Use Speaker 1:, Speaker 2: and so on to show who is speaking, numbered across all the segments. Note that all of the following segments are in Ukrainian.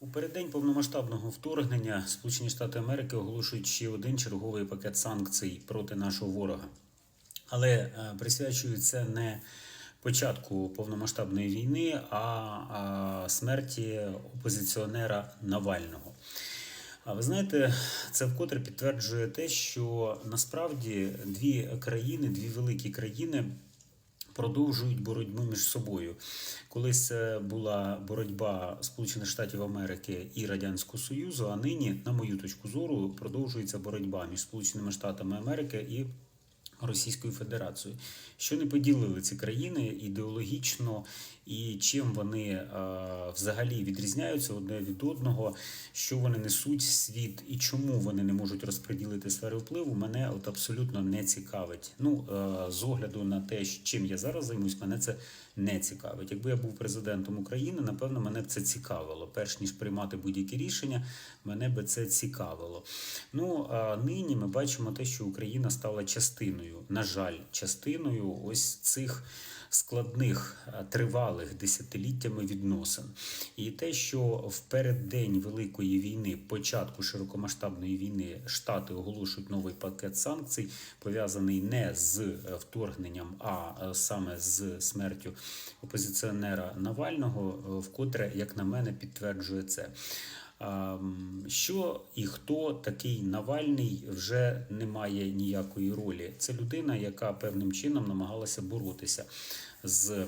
Speaker 1: У переддень повномасштабного вторгнення Сполучені Штати Америки оголошують ще один черговий пакет санкцій проти нашого ворога. Але е, присвячують це не початку повномасштабної війни, а, смерті опозиціонера Навального. А ви знаєте, це вкотре підтверджує те, що насправді дві країни, дві великі країни продовжують боротьбу між собою. Колись це була боротьба Сполучених Штатів Америки і Радянського Союзу, а нині, на мою точку зору, продовжується боротьба між Сполученими Штатами Америки і Російською Федерацією, що не поділили ці країни ідеологічно і чим вони е, взагалі відрізняються одне від одного, що вони несуть в світ і чому вони не можуть розподілити сфери впливу, мене от абсолютно не цікавить. Ну е, з огляду на те, чим я зараз займусь, мене це не цікавить. Якби я був президентом України, напевно, мене б це цікавило. Перш ніж приймати будь-які рішення, мене би це цікавило. Ну а нині ми бачимо те, що Україна стала частиною, на жаль, частиною ось цих складних е, тривалих десятиліттями відносин. І те, що в переддень Великої війни, початку широкомасштабної війни, Штати оголошують новий пакет санкцій, пов'язаний не з е, вторгненням, а е, саме з смертю опозиціонера Навального, вкотре, як на мене, підтверджує це. А, Що і хто такий Навальний вже не має ніякої ролі. Це людина, яка певним чином намагалася боротися з е,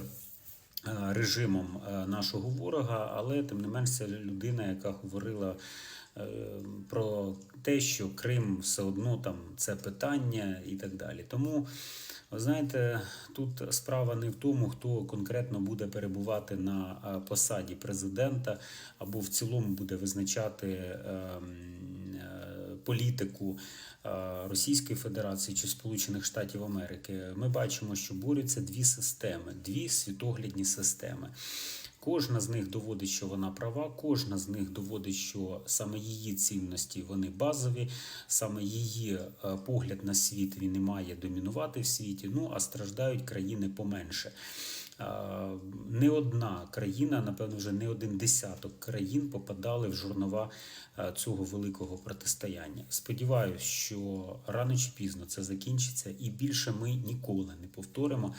Speaker 1: режимом е, нашого ворога, але тим не менш це людина, яка говорила е, про те, що Крим все одно там це питання і так далі. Тому. Ви знаєте, тут справа не в тому, хто конкретно буде перебувати на е, посаді президента або в цілому буде визначати ем, е, політику е, Російської Федерації чи Сполучених Штатів Америки. Ми бачимо, що борються дві системи, дві світоглядні системи. Кожна з них доводить, що вона права, кожна з них доводить, що саме її цінності вони базові, саме її е, погляд на світ він не має домінувати в світі. Ну а страждають країни поменше. Е, Не одна країна, напевно, вже не один десяток країн попадали в журнова е, цього великого протистояння. Сподіваюсь, що рано чи пізно це закінчиться, і більше ми ніколи не повторимо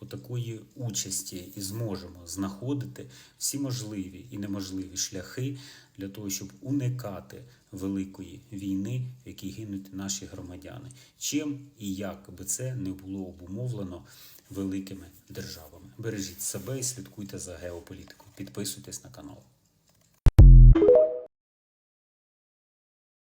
Speaker 1: отакої участі і зможемо знаходити всі можливі і неможливі шляхи для того, щоб уникати великої війни, в якій гинуть наші громадяни. Чим і як би це не було обумовлено великими державами. Бережіть себе і слідкуйте за геополітикою. Підписуйтесь на канал.